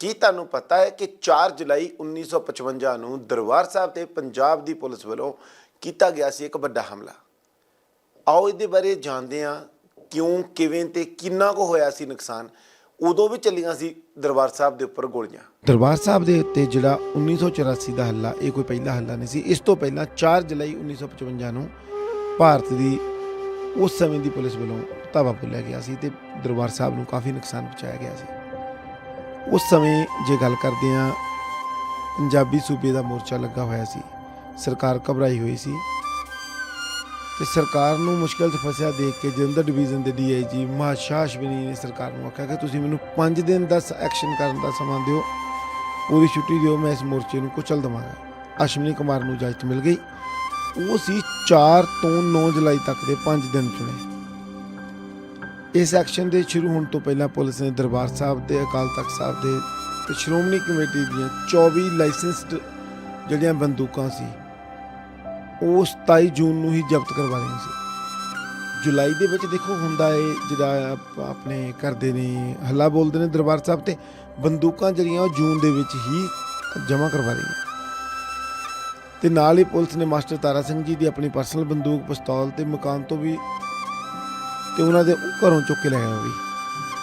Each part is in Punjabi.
ਕੀ ਤੁਹਾਨੂੰ ਪਤਾ ਹੈ ਕਿ 4 ਜੁਲਾਈ 1955 ਨੂੰ ਦਰਬਾਰ ਸਾਹਿਬ ਤੇ ਪੰਜਾਬ ਦੀ ਪੁਲਿਸ ਵੱਲੋਂ ਕੀਤਾ ਗਿਆ ਸੀ ਇੱਕ ਵੱਡਾ ਹਮਲਾ? ਆਓ ਇਹਦੇ ਬਾਰੇ ਜਾਣਦੇ ਹਾਂ ਕਿਉਂ, ਕਿਵੇਂ ਤੇ ਕਿੰਨਾ ਕੁ ਹੋਇਆ ਸੀ ਨੁਕਸਾਨ। ਉਦੋਂ ਵੀ ਚੱਲੀਆਂ ਸੀ ਦਰਬਾਰ ਸਾਹਿਬ ਦੇ ਉੱਪਰ ਗੋਲੀਆਂ। ਦਰਬਾਰ ਸਾਹਿਬ ਦੇ ਉੱਤੇ ਜਿਹੜਾ 1984 ਦਾ ਹੱਲਾ ਇਹ ਕੋਈ ਪਹਿਲਾ ਹੱਲਾ ਨਹੀਂ ਸੀ। ਇਸ ਤੋਂ ਪਹਿਲਾਂ 4 ਜੁਲਾਈ 1955 ਨੂੰ ਭਾਰਤ ਦੀ ਉਸ ਸਮੇਂ ਦੀ ਪੁਲਿਸ ਵੱਲੋਂ ਧਾਵਾ ਬੋਲਿਆ ਗਿਆ ਸੀ ਤੇ ਦਰਬਾਰ ਸਾਹਿਬ ਨੂੰ ਕਾਫੀ ਨੁਕਸਾਨ ਪਹੁੰਚਾਇਆ ਗਿਆ ਸੀ। ਉਸ ਸਮੇਂ ਜੇ ਗੱਲ ਕਰਦੇ ਹਾਂ, ਪੰਜਾਬੀ ਸੂਬੇ ਦਾ ਮੋਰਚਾ ਲੱਗਾ ਹੋਇਆ ਸੀ, ਸਰਕਾਰ ਘਬਰਾਈ ਹੋਈ ਸੀ ਤੇ ਸਰਕਾਰ ਨੂੰ ਮੁਸ਼ਕਲ 'ਚ ਫਸਿਆ ਦੇਖ ਕੇ ਜਲੰਧਰ ਡਿਵੀਜ਼ਨ ਦੇ ਡੀਆਈਜੀ ਮਹਾਸ਼ਾ ਅਸ਼ਵਨੀ ਨੇ ਸਰਕਾਰ ਨੂੰ ਆਖਿਆ ਕਿ ਤੁਸੀਂ ਮੈਨੂੰ 5 ਦਿਨ ਦਾ ਐਕਸ਼ਨ ਕਰਨ ਦਾ ਸਮਾਂ ਦਿਓ ਪੂਰੀ ਛੁੱਟੀ ਦਿਓ, ਮੈਂ ਇਸ ਮੋਰਚੇ ਨੂੰ ਕੁਚਲ ਦਵਾਂਗਾ। ਅਸ਼ਵਨੀ ਕੁਮਾਰ ਨੂੰ ਇਜਾਜ਼ਤ ਮਿਲ ਗਈ। ਉਹ ਸੀ 4 ਤੋਂ 9 ਜੁਲਾਈ ਤੱਕ ਦੇ 5 ਦਿਨ ਚੁਣੇ। ਇਸ ਐਕਸ਼ਨ ਦੇ ਸ਼ੁਰੂ ਹੋਣ ਤੋਂ ਪਹਿਲਾਂ ਪੁਲਿਸ ਨੇ ਦਰਬਾਰ ਸਾਹਿਬ ਦੇ ਅਕਾਲ ਤਖਤ ਸਾਹਿਬ ਦੇ ਤੇ ਸ਼੍ਰੋਮਣੀ ਕਮੇਟੀ ਦੀਆਂ 24 ਲਾਇਸੈਂਸਡ ਜਿਹੜੀਆਂ ਬੰਦੂਕਾਂ ਸੀ, ਉਹ 27 ਜੂਨ ਨੂੰ ਹੀ ਜ਼ਬਤ ਕਰਵਾ ਲਈਆਂ ਸੀ। ਜੁਲਾਈ ਦੇ ਵਿੱਚ ਦੇਖੋ ਹੁੰਦਾ ਏ ਜਿਹੜਾ ਆਪ- ਆਪਣੇ ਕਰਦੇ ਨੇ ਹੱਲਾ ਬੋਲਦੇ ਨੇ ਦਰਬਾਰ ਸਾਹਿਬ ਤੇ, ਬੰਦੂਕਾਂ ਜਿਹੜੀਆਂ ਉਹ ਜੂਨ ਦੇ ਵਿੱਚ ਹੀ ਜਮ੍ਹਾਂ ਕਰਵਾ ਲਈਆਂ। ਤੇ ਨਾਲ ਹੀ ਪੁਲਿਸ ਨੇ ਮਾਸਟਰ ਤਾਰਾ ਸਿੰਘ ਜੀ ਦੀ ਆਪਣੀ ਪਰਸਨਲ ਬੰਦੂਕ ਪਿਸਤੌਲ ਤੇ ਮਕਾਨ ਤੋਂ ਵੀ ਤੇ ਉਹਨਾਂ ਦੇ ਘਰੋਂ ਚੁੱਕ ਕੇ ਲੈ ਗਏ ਵੀ।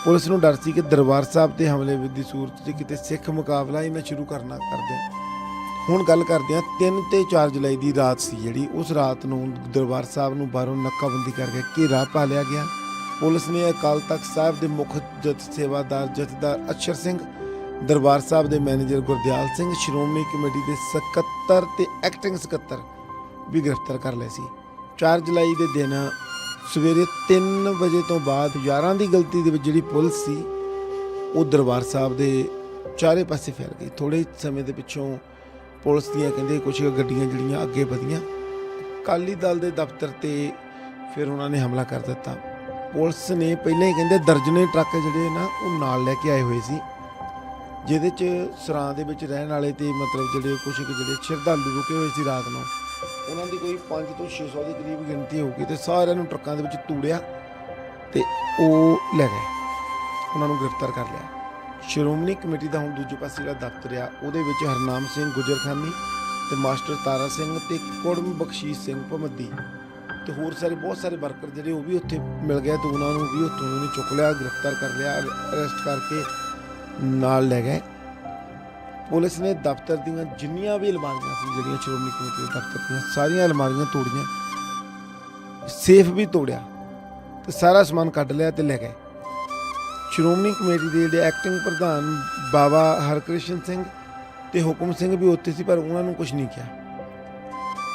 ਪੁਲਿਸ ਨੂੰ ਡਰ ਸੀ ਕਿ ਦਰਬਾਰ ਸਾਹਿਬ ਤੇ ਹਮਲੇ ਦੀ ਸੂਰਤ 'ਚ ਕਿਤੇ ਸਿੱਖ ਮੁਕਾਬਲਾ ਹੀ ਮੈਂ ਸ਼ੁਰੂ ਕਰਨਾ ਕਰਦੇ ਹੁਣ ਗੱਲ ਕਰਦੇ ਹਾਂ 3 ਤੇ 4 ਜੁਲਾਈ ਦੀ ਰਾਤ ਸੀ ਜਿਹੜੀ। ਉਸ ਰਾਤ ਨੂੰ ਦਰਬਾਰ ਸਾਹਿਬ ਨੂੰ ਬਾਹਰੋਂ ਨੱਕਾਬੰਦੀ ਕਰਕੇ ਘੇਰਾ ਪਾ ਲਿਆ ਗਿਆ। ਪੁਲਿਸ ਨੇ ਅਕਾਲ ਤਖਤ ਸਾਹਿਬ ਦੇ ਮੁੱਖ ਜਥ ਸੇਵਾਦਾਰ ਜਥੇਦਾਰ ਅਛਰ ਸਿੰਘ, ਦਰਬਾਰ ਸਾਹਿਬ ਦੇ ਮੈਨੇਜਰ ਗੁਰਦਿਆਲ ਸਿੰਘ, ਸ਼੍ਰੋਮਣੀ ਕਮੇਟੀ ਦੇ ਸਕੱਤਰ ਤੇ ਐਕਟਿੰਗ ਸਕੱਤਰ ਵੀ ਗ੍ਰਿਫਤਾਰ ਕਰ ਲਏ ਸੀ। 4 ਜੁਲਾਈ ਦੇ ਦਿਨ ਸਵੇਰੇ 3 ਵਜੇ ਤੋਂ ਬਾਅਦ ਯਾਰਾਂ ਦੀ ਗਲਤੀ ਦੇ ਵਿੱਚ ਜਿਹੜੀ ਪੁਲਿਸ ਸੀ, ਉਹ ਦਰਬਾਰ ਸਾਹਿਬ ਦੇ ਚਾਰੇ ਪਾਸੇ ਫੈਲ ਗਈ। ਥੋੜੇ ਸਮੇਂ ਦੇ ਪਿੱਛੋਂ ਪੁਲਿਸ ਦੀਆਂ ਕਹਿੰਦੇ ਕੁਝ ਗੱਡੀਆਂ ਜਿਹੜੀਆਂ ਅੱਗੇ ਵਧੀਆਂ। ਅਕਾਲੀ ਦਲ ਦੇ ਦਫ਼ਤਰ ਤੇ ਫਿਰ ਉਹਨਾਂ ਨੇ ਹਮਲਾ ਕਰ ਦਿੱਤਾ। ਪੁਲਿਸ ਨੇ ਪਹਿਲਾਂ ਹੀ ਕਹਿੰਦੇ ਦਰਜਨੇ ਟਰੱਕ ਜਿਹੜੇ ਨਾ, ਉਹ ਨਾਲ ਲੈ ਕੇ ਆਏ ਹੋਏ ਸੀ। ਜਿਹਦੇ ਚ ਸਰਾਂ ਦੇ ਵਿੱਚ ਰਹਿਣ ਵਾਲੇ ਤੇ ਮਤਲਬ ਜਿਹੜੇ ਕੁਝ ਜਿਹੜੇ ਸ਼ਰਧਾਲੂ ਰੁਕੇ ਹੋਏ ਸੀ ਰਾਤ ਨੂੰ। ਉਹਨਾਂ ਦੀ ਕੋਈ 5 ਤੋਂ 600 ਦੇ ਕਰੀਬ ਗਿਣਤੀ ਹੋਊਗੀ ਤੇ ਸਾਰਿਆਂ ਨੂੰ ਟਰੱਕਾਂ ਦੇ ਵਿੱਚ ਤੂੜਿਆ ਤੇ ਉਹ ਲੈ ਗਏ। ਉਹਨਾਂ ਨੂੰ ਗ੍ਰਿਫਤਾਰ ਕਰ ਲਿਆ। ਸ਼੍ਰੋਮਣੀ ਕਮੇਟੀ ਦਾ ਹੁਣ ਦੂਜੇ ਪਾਸੇ ਜਿਹੜਾ ਦਫ਼ਤਰ ਆ, ਉਹਦੇ ਵਿੱਚ ਹਰਨਾਮ ਸਿੰਘ ਗੁਜਰਖਾਨੀ ਤੇ ਮਾਸਟਰ ਤਾਰਾ ਸਿੰਘ ਤੇ ਕੁੜਮ ਬਖਸ਼ੀਸ਼ ਸਿੰਘ ਭਮੱਦੀ ਤੇ ਹੋਰ ਸਾਰੇ ਬਹੁਤ ਸਾਰੇ ਵਰਕਰ ਜਿਹੜੇ ਉਹ ਵੀ ਉੱਥੇ ਮਿਲ ਗਏ ਤੇ ਉਹਨਾਂ ਨੂੰ ਵੀ ਉੱਥੋਂ ਉਹਨੇ ਚੁੱਕ ਲਿਆ, ਗ੍ਰਿਫਤਾਰ ਕਰ ਲਿਆ, ਅਰੈਸਟ ਕਰਕੇ ਨਾਲ ਲੈ ਗਏ। ਪੁਲਿਸ ਨੇ ਦਫ਼ਤਰ ਦੀਆਂ ਜਿੰਨੀਆਂ ਵੀ ਅਲਮਾਰੀਆਂ ਸੀ, ਜਿਹੜੀਆਂ ਸ਼੍ਰੋਮਣੀ ਕਮੇਟੀ ਦੇ ਦਫ਼ਤਰ ਦੀਆਂ, ਸਾਰੀਆਂ ਅਲਮਾਰੀਆਂ ਤੋੜੀਆਂ। ਸੇਫ ਵੀ ਤੋੜਿਆ ਤੇ ਸਾਰਾ ਸਮਾਨ ਕੱਢ ਲਿਆ ਤੇ ਲੈ ਗਏ। ਸ਼੍ਰੋਮਣੀ ਕਮੇਟੀ ਦੇ ਜਿਹੜੇ ਐਕਟਿੰਗ ਪ੍ਰਧਾਨ ਬਾਬਾ ਹਰਕ੍ਰਿਸ਼ਨ ਸਿੰਘ ਤੇ ਹੁਕਮ ਸਿੰਘ ਵੀ ਉੱਥੇ ਸੀ, ਪਰ ਉਹਨਾਂ ਨੂੰ ਕੁਝ ਨਹੀਂ ਕਿਹਾ।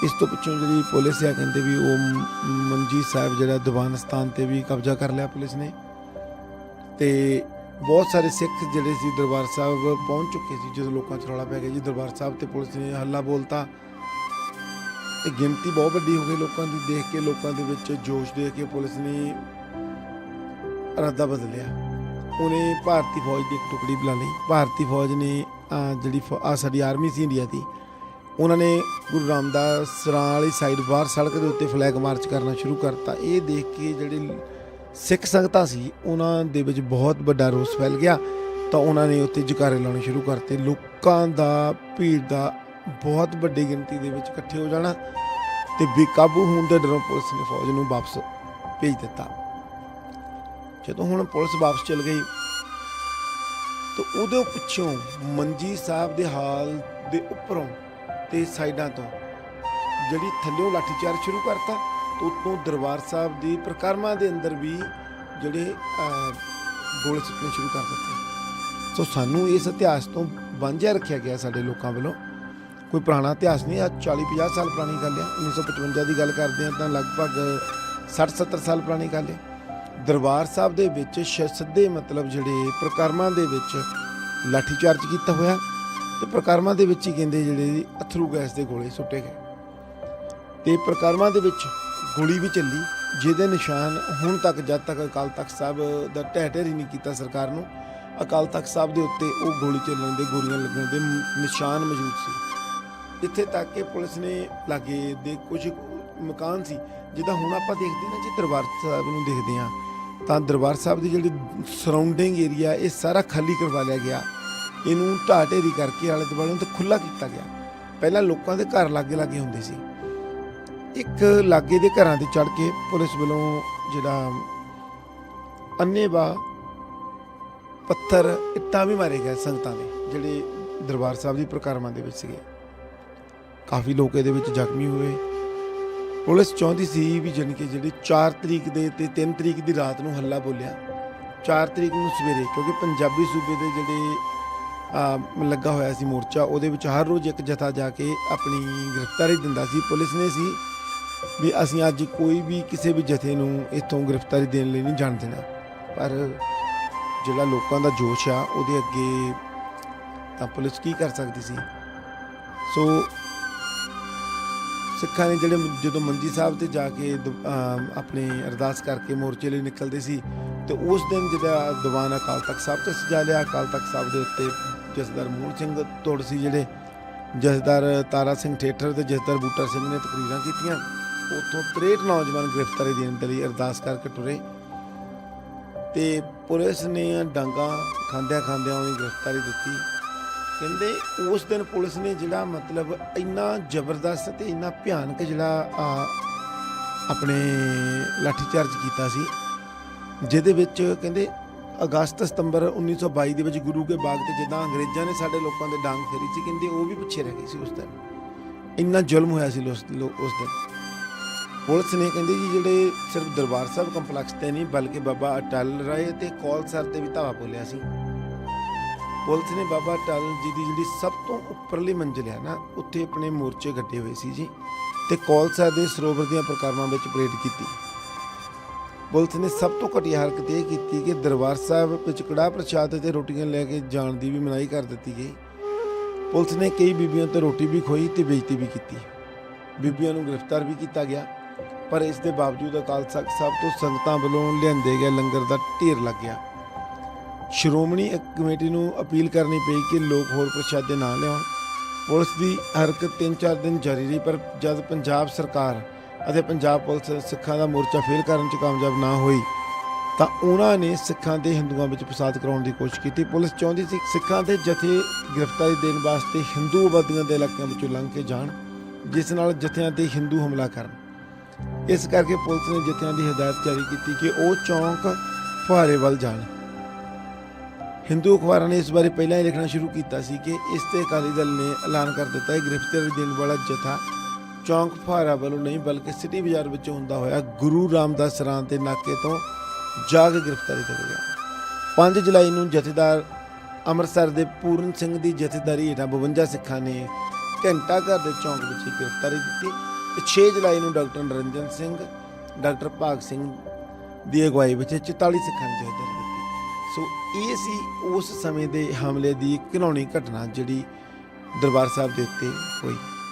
ਇਸ ਤੋਂ ਪਿੱਛੋਂ ਜਿਹੜੀ ਪੁਲਿਸ ਆ, ਕਹਿੰਦੇ ਵੀ ਉਹ ਮਨਜੀਤ ਸਾਹਿਬ ਜਿਹੜਾ ਦੀਵਾਨ ਸਥਾਨ ਤੇ ਵੀ ਕਬਜ਼ਾ ਕਰ ਲਿਆ ਪੁਲਿਸ ਨੇ। ਤੇ ਬਹੁਤ ਸਾਰੇ ਸਿੱਖ ਜਿਹੜੇ ਸੀ ਦਰਬਾਰ ਸਾਹਿਬ ਪਹੁੰਚ ਚੁੱਕੇ ਸੀ ਜਦੋਂ ਲੋਕਾਂ 'ਚ ਰੌਲਾ ਪੈ ਗਿਆ ਜੀ ਦਰਬਾਰ ਸਾਹਿਬ ਤੇ ਪੁਲਿਸ ਨੇ ਹੱਲਾ ਬੋਲਤਾ। ਤੇ ਗਿਣਤੀ ਬਹੁਤ ਵੱਡੀ ਹੋ ਗਈ ਲੋਕਾਂ ਦੀ ਦੇਖ ਕੇ ਲੋਕਾਂ ਦੇ ਵਿੱਚ ਜੋਸ਼ ਦੇਖ ਕੇ ਪੁਲਿਸ ਨੇ ਇਰਾਦਾ ਬਦਲਿਆ। ਉਹਨੇ ਭਾਰਤੀ ਫੌਜ ਦੀ ਇੱਕ ਟੁਕੜੀ ਬੁਲਾ ਲਈ। ਭਾਰਤੀ ਫੌਜ ਨੇ ਅਹ, ਜਿਹੜੀ ਆ ਸਾਡੀ ਆਰਮੀ ਸੀ ਇੰਡੀਆ ਦੀ ਉਹਨਾਂ ਨੇ ਗੁਰੂ ਰਾਮਦਾਸ ਸਰਾਂ ਵਾਲੀ ਸਾਈਡ ਬਾਹਰ ਸੜਕ ਦੇ ਉੱਤੇ ਫਲੈਗ ਮਾਰਚ ਕਰਨਾ ਸ਼ੁਰੂ ਕਰਤਾ। ਇਹ ਦੇਖ ਕੇ ਜਿਹੜੇ ਸਿੱਖ ਸੰਗਤਾਂ ਸੀ, ਉਹਨਾਂ ਦੇ ਵਿੱਚ ਬਹੁਤ ਵੱਡਾ ਰੋਸ ਫੈਲ ਗਿਆ। ਤਾਂ ਉਹਨਾਂ ਨੇ ਉੱਤੇ ਜਕਾਰੇ ਲਾਉਣੇ ਸ਼ੁਰੂ ਕਰਤੇ। ਲੋਕਾਂ ਦਾ ਭੀੜ ਦਾ ਬਹੁਤ ਵੱਡੀ ਗਿਣਤੀ ਦੇ ਵਿੱਚ ਇਕੱਠੇ ਹੋ ਜਾਣਾ ਤੇ ਬੇਕਾਬੂ ਹੋਣ ਦੇ ਡਰੋਂ ਪੁਲਿਸ ਨੇ ਫੌਜ ਨੂੰ ਵਾਪਸ ਭੇਜ ਦਿੱਤਾ। ਜਦੋਂ ਹੁਣ ਪੁਲਿਸ ਵਾਪਸ ਚਲ ਗਈ, ਤਾਂ ਉਹਦੇ ਪਿੱਛੋਂ ਮੰਜੀ ਸਾਹਿਬ ਦੇ ਹਾਲ ਦੇ ਉੱਪਰੋਂ ਤੇ ਸਾਈਡਾਂ ਤੋਂ ਜਿਹੜੀ ਥੱਲਿਓਂ ਲਾਠੀਚਾਰਜ ਸ਼ੁਰੂ ਕਰਤਾ। ਉੱਤੋਂ ਦਰਬਾਰ ਸਾਹਿਬ ਦੀ ਪ੍ਰਕਰਮਾਂ ਦੇ ਅੰਦਰ ਵੀ ਜਿਹੜੇ ਅਹ, ਗੋਲੇ ਸਿੱਟਣੇ ਸ਼ੁਰੂ ਕਰ ਦਿੱਤੇ। ਸੋ ਸਾਨੂੰ ਇਸ ਇਤਿਹਾਸ ਤੋਂ ਵਾਂਝਿਆ ਰੱਖਿਆ ਗਿਆ ਸਾਡੇ ਲੋਕਾਂ ਵੱਲੋਂ। ਕੋਈ ਪੁਰਾਣਾ ਇਤਿਹਾਸ ਨਹੀਂ ਆ 40 50 ਸਾਲ ਪੁਰਾਣੀ ਗੱਲ ਆ। 1955 ਦੀ ਗੱਲ ਕਰਦੇ ਆ ਤਾਂ ਲਗਭਗ 60 70 ਸਾਲ ਪੁਰਾਣੀ ਗੱਲ ਹੈ ਦਰਬਾਰ ਸਾਹਿਬ ਦੇ ਵਿੱਚ ਸਿੱਧੇ ਮਤਲਬ ਜਿਹੜੇ ਪ੍ਰਕਰਮਾਂ ਦੇ ਵਿੱਚ ਲਾਠੀਚਾਰਜ ਕੀਤਾ ਹੋਇਆ ਤੇ ਪ੍ਰਕਰਮਾਂ ਦੇ ਵਿੱਚ ਹੀ ਕਹਿੰਦੇ ਜਿਹੜੇ ਅਥਰੂ ਗੈਸ ਦੇ ਗੋਲੇ ਸੁੱਟੇ ਗਏ। ਤੇ ਪ੍ਰਕਰਮਾਂ ਦੇ ਵਿੱਚ ਗੋਲੀ ਵੀ ਚੱਲੀ, ਜਿਹਦੇ ਨਿਸ਼ਾਨ ਹੁਣ ਤੱਕ ਜਦ ਤੱਕ ਅਕਾਲ ਤਖਤ ਸਾਹਿਬ ਦਾ ਢਹਿ ਢੇਰੀ ਨਹੀਂ ਕੀਤਾ ਸਰਕਾਰ ਨੂੰ, ਅਕਾਲ ਤਖਤ ਸਾਹਿਬ ਦੇ ਉੱਤੇ ਉਹ ਗੋਲੀ ਚੱਲਣ ਦੇ, ਗੋਲੀਆਂ ਲੱਗਣ ਦੇ ਨਿਸ਼ਾਨ ਮੌਜੂਦ ਸੀ। ਇੱਥੇ ਤੱਕ ਕਿ ਪੁਲਿਸ ਨੇ ਲਾਗੇ ਦੇ ਕੁਝ ਮਕਾਨ ਸੀ, ਜਿੱਦਾਂ ਹੁਣ ਆਪਾਂ ਦੇਖਦੇ ਨਾ ਜੀ ਦਰਬਾਰ ਸਾਹਿਬ ਨੂੰ ਦੇਖਦੇ ਆ ਤਾਂ ਦਰਬਾਰ ਸਾਹਿਬ ਦੀ ਜਿਹੜੀ ਸਰਾਊਂਡਿੰਗ ਏਰੀਆ ਇਹ ਸਾਰਾ ਖਾਲੀ ਕਰਵਾ ਲਿਆ ਗਿਆ। ਇਹਨੂੰ ਢਾਹ ਢੇਰੀ ਕਰਕੇ ਆਲੇ ਦੁਆਲੇ ਨੂੰ ਤੇ ਖੁੱਲਾ ਕੀਤਾ ਗਿਆ। ਪਹਿਲਾਂ ਲੋਕਾਂ ਦੇ ਘਰ ਲਾਗੇ ਲਾਗੇ ਹੁੰਦੇ ਸੀ। ਇੱਕ ਲਾਗੇ ਦੇ ਘਰਾਂ ਤੇ ਚੜ ਕੇ ਪੁਲਿਸ ਵੱਲੋਂ ਜਿਹੜਾ ਅੰਨੇਵਾ ਪੱਥਰ ਇੱਟਾਂ ਵੀ ਮਾਰੇ ਗਏ ਸੰਗਤਾਂ ਦੇ, ਜਿਹੜੇ ਦਰਬਾਰ ਸਾਹਿਬ ਦੀ ਪ੍ਰਕਾਰਮਾਂ ਦੇ ਵਿੱਚ ਸੀਗੇ। ਕਾਫੀ ਲੋਕ ਇਹਦੇ ਵਿੱਚ ਜ਼ਖਮੀ ਹੋਏ। ਪੁਲਿਸ ਚਾਹੁੰਦੀ ਸੀ ਵੀ ਜਾਣੀ ਕਿ ਜਿਹੜੀ 4 ਤਰੀਕ ਦੇ ਤੇ 3 ਤਰੀਕ ਦੀ ਰਾਤ ਨੂੰ ਹੱਲਾ ਬੋਲਿਆ। 4 ਤਰੀਕ ਨੂੰ ਸਵੇਰੇ, ਕਿਉਂਕਿ ਪੰਜਾਬੀ ਸੂਬੇ ਦੇ ਜਿਹੜੇ ਲੱਗਾ ਹੋਇਆ ਸੀ ਮੋਰਚਾ, ਉਹਦੇ ਵਿੱਚ ਹਰ ਰੋਜ਼ ਇੱਕ ਜਥਾ ਜਾ ਕੇ ਆਪਣੀ ਗ੍ਰਿਫਤਾਰੀ ਦਿੰਦਾ ਸੀ। ਪੁਲਿਸ ਨੇ ਸੀ ਵੀ ਅਸੀਂ ਅੱਜ ਕੋਈ ਵੀ ਕਿਸੇ ਵੀ ਜਥੇ ਨੂੰ ਇੱਥੋਂ ਗ੍ਰਿਫਤਾਰੀ ਦੇਣ ਲਈ ਨਹੀਂ ਜਾਣ ਦੇਣਾ। ਪਰ ਜਿਹੜਾ ਲੋਕਾਂ ਦਾ ਜੋਸ਼ ਆ, ਉਹਦੇ ਅੱਗੇ ਤਾਂ ਪੁਲਿਸ ਕੀ ਕਰ ਸਕਦੀ ਸੀ? ਸੋ ਸਿੱਖਾਂ ਨੇ ਜਿਹੜੇ ਜਦੋਂ ਮੰਜੀ ਸਾਹਿਬ ਤੇ ਜਾ ਕੇ ਦ- ਅਮ, ਆਪਣੇ ਅਰਦਾਸ ਕਰਕੇ ਮੋਰਚੇ ਲਈ ਨਿਕਲਦੇ ਸੀ, ਤੇ ਉਸ ਦਿਨ ਜਿਹੜਾ ਦੀਵਾਨ ਅਕਾਲ ਤਖਤ ਸਾਹਿਬ ਤੇ ਸਜਾ ਲਿਆ, ਅਕਾਲ ਤਖਤ ਸਾਹਿਬ ਦੇ ਉੱਤੇ ਜਸਦਾਰ ਮੂਲ ਸਿੰਘ ਤੋੜ ਸੀ ਜਿਹੜੇ ਜਸਦਾਰ ਤਾਰਾ ਸਿੰਘ ਠੇਠਰ ਤੇ ਜਸਦਾਰ ਬੂਟਾ ਸਿੰਘ ਨੇ ਤਕਰੀਰਾਂ ਕੀਤੀਆਂ। ਉੱਥੋਂ 63 ਨੌਜਵਾਨ ਗ੍ਰਿਫਤਾਰੀ ਦੇਣ ਦੇ ਲਈ ਅਰਦਾਸ ਕਰਕੇ ਟੁਰੇ ਤੇ ਪੁਲਿਸ ਨੇ ਡਾਂਗਾ ਖਾਂਦਿਆਂ ਖਾਂਦਿਆਂ ਉਹਦੀ ਗ੍ਰਿਫਤਾਰੀ ਦਿੱਤੀ। ਕਹਿੰਦੇ ਉਸ ਦਿਨ ਪੁਲਿਸ ਨੇ ਜਿਹੜਾ ਮਤਲਬ ਇੰਨਾ ਜ਼ਬਰਦਸਤ ਤੇ ਇੰਨਾ ਭਿਆਨਕ ਜਿਹੜਾ ਆਪਣੇ ਲਾਠੀਚਾਰਜ ਕੀਤਾ ਸੀ, ਜਿਹਦੇ ਵਿੱਚ ਕਹਿੰਦੇ ਅਗਸਤ ਸਤੰਬਰ 1922 ਦੇ ਵਿੱਚ ਗੁਰੂ ਕੇ ਬਾਗ ਤੇ ਜਿੱਦਾਂ ਅੰਗਰੇਜ਼ਾਂ ਨੇ ਸਾਡੇ ਲੋਕਾਂ ਦੇ ਡਾਂਗ ਫੇਰੀ ਸੀ, ਕਹਿੰਦੇ ਉਹ ਵੀ ਪਿੱਛੇ ਰਹਿ ਗਏ ਸੀ ਉਸ ਦਿਨ। ਇੰਨਾ ਜ਼ੁਲਮ ਹੋਇਆ ਸੀ ਉਸ ਦਿਨ। ਪੁਲਿਸ ਨੇ ਕਹਿੰਦੇ ਜੀ ਜਿਹੜੇ ਸਿਰਫ ਦਰਬਾਰ ਸਾਹਿਬ ਕੰਪਲੈਕਸ ਤੇ ਨਹੀਂ, ਬਲਕਿ ਬਾਬਾ ਅਟਲ ਰਾਏ ਤੇ ਕੌਲਸਰ ਤੇ ਵੀ ਧਾਵਾ ਬੋਲਿਆ ਸੀ। ਪੁਲਿਸ ਨੇ ਬਾਬਾ ਅਟਲ ਜੀ ਦੀ ਜਿਹੜੀ ਸਭ ਤੋਂ ਉੱਪਰਲੀ ਮੰਜ਼ਿਲ ਹੈ ਨਾ, ਉੱਥੇ ਆਪਣੇ ਮੋਰਚੇ ਗੱਡੇ ਹੋਏ ਸੀ ਜੀ ਤੇ ਕੌਲਸਰ ਦੇ ਸਰੋਵਰ ਦੀਆਂ ਪ੍ਰਕਾਰਮਾਂ ਵਿੱਚ ਪਰੇਡ ਕੀਤੀ। ਪੁਲਿਸ ਨੇ ਸਭ ਤੋਂ ਘਟੀਆ ਹਰਕਤ ਇਹ ਕੀਤੀ ਕਿ ਦਰਬਾਰ ਸਾਹਿਬ ਵਿੱਚ ਕੜਾਹ ਪ੍ਰਸ਼ਾਦ ਤੇ ਰੋਟੀਆਂ ਲੈ ਕੇ ਜਾਣ ਦੀ ਵੀ ਮਨਾਹੀ ਕਰ ਦਿੱਤੀ ਗਈ। ਪੁਲਿਸ ਨੇ ਕਈ ਬੀਬੀਆਂ ਤੋਂ ਰੋਟੀ ਵੀ ਖੋਈ ਤੇ ਬੇਇੱਜ਼ਤੀ ਵੀ ਕੀਤੀ। ਬੀਬੀਆਂ ਨੂੰ ਗ੍ਰਿਫਤਾਰ ਵੀ ਕੀਤਾ ਗਿਆ। ਪਰ ਇਸ ਦੇ ਬਾਵਜੂਦ ਅਕਾਲ ਤਖਤ ਸਾਹਿਬ ਤੋਂ ਸੰਗਤਾਂ ਵੱਲੋਂ ਲਿਆਂਦੇ ਗਏ ਲੰਗਰ ਦਾ ਢੇਰ ਲੱਗ ਗਿਆ। ਸ਼੍ਰੋਮਣੀ ਕਮੇਟੀ ਨੂੰ ਅਪੀਲ ਕਰਨੀ ਪਈ ਕਿ ਲੋਕ ਹੋਰ ਪ੍ਰਸ਼ਾਦੇ ਨਾ ਲਿਆਉਣ। ਪੁਲਿਸ ਦੀ ਹਰਕਤ 3-4 ਦਿਨ ਜਾਰੀ ਰਹੀ, ਪਰ ਜਦ ਪੰਜਾਬ ਸਰਕਾਰ ਅਤੇ ਪੰਜਾਬ ਪੁਲਿਸ ਸਿੱਖਾਂ ਦਾ ਮੋਰਚਾ ਫੇਲ ਕਰਨ 'ਚ ਕਾਮਯਾਬ ਨਾ ਹੋਈ, ਤਾਂ ਉਹਨਾਂ ਨੇ ਸਿੱਖਾਂ ਦੇ ਹਿੰਦੂਆਂ ਵਿੱਚ ਫਸਾਦ ਕਰਾਉਣ ਦੀ ਕੋਸ਼ਿਸ਼ ਕੀਤੀ। ਪੁਲਿਸ ਚਾਹੁੰਦੀ ਸੀ ਸਿੱਖਾਂ ਦੇ ਜਥੇ ਗ੍ਰਿਫਤਾਰੀ ਦੇਣ ਵਾਸਤੇ ਹਿੰਦੂ ਆਬਾਦੀਆਂ ਦੇ ਇਲਾਕਿਆਂ ਵਿੱਚੋਂ ਲੰਘ ਕੇ ਜਾਣ, ਜਿਸ ਨਾਲ ਜਥਿਆਂ ਤੇ ਹਿੰਦੂ ਹਮਲਾ ਕਰਨ। ਇਸ ਕਰਕੇ ਪੁਲਿਸ ਨੇ ਜਥਿਆਂ ਦੀ ਹਦਾਇਤ ਜਾਰੀ ਕੀਤੀ ਕਿ ਉਹ ਚੌਂਕ ਫੁਹਾਰੇ ਵੱਲ ਜਾਣ। ਹਿੰਦੂ ਅਖਬਾਰਾਂ ਨੇ ਇਸ ਬਾਰੇ ਪਹਿਲਾਂ ਹੀ ਲਿਖਣਾ ਸ਼ੁਰੂ ਕੀਤਾ ਸੀ ਕਿ ਇਸ ਤੇ ਅਕਾਲੀ ਦਲ ਨੇ ਐਲਾਨ ਕਰ ਦਿੱਤਾ ਹੈ, ਗ੍ਰਿਫਤਾਰੀ ਦੇਣ ਵਾਲਾ ਜਥਾ ਚੌਂਕ ਫੁਹਾਰਾ ਵੱਲੋਂ ਨਹੀਂ, ਬਲਕਿ ਸਿਟੀ ਬਾਜ਼ਾਰ ਵਿੱਚੋਂ ਹੁੰਦਾ ਹੋਇਆ ਗੁਰੂ ਰਾਮਦਾਸ ਸਰਾਂ ਦੇ ਨਾਕੇ ਤੋਂ ਜਾ ਕੇ ਗ੍ਰਿਫਤਾਰੀ ਦੇਵੇਗਾ 5 ਜੁਲਾਈ ਨੂੰ ਜਥੇਦਾਰ ਅੰਮ੍ਰਿਤਸਰ ਦੇ ਪੂਰਨ ਸਿੰਘ ਦੀ ਜਥੇਦਾਰੀ ਹੇਠਾਂ 52 ਸਿੱਖਾਂ ਨੇ ਘੰਟਾ ਘਰ ਦੇ ਚੌਂਕ ਵਿੱਚ ਗ੍ਰਿਫਤਾਰੀ ਦਿੱਤੀ। ਤੇ 6 ਜੁਲਾਈ ਨੂੰ ਡਾਕਟਰ ਨਰਿੰਦਰ ਸਿੰਘ, ਡਾਕਟਰ ਭਾਗ ਸਿੰਘ ਦੀ ਅਗਵਾਈ ਵਿੱਚ 44 ਸਿੱਖਾਂ ਨੇ ਜਥੇਦਾਰੀ ਦਿੱਤੀ। ਸੋ ਇਹ ਸੀ ਉਸ ਸਮੇਂ ਦੇ ਹਮਲੇ ਦੀ ਘਿਨਾਉਣੀ ਘਟਨਾ ਜਿਹੜੀ ਦਰਬਾਰ ਸਾਹਿਬ ਦੇ ਉੱਤੇ ਹੋਈ।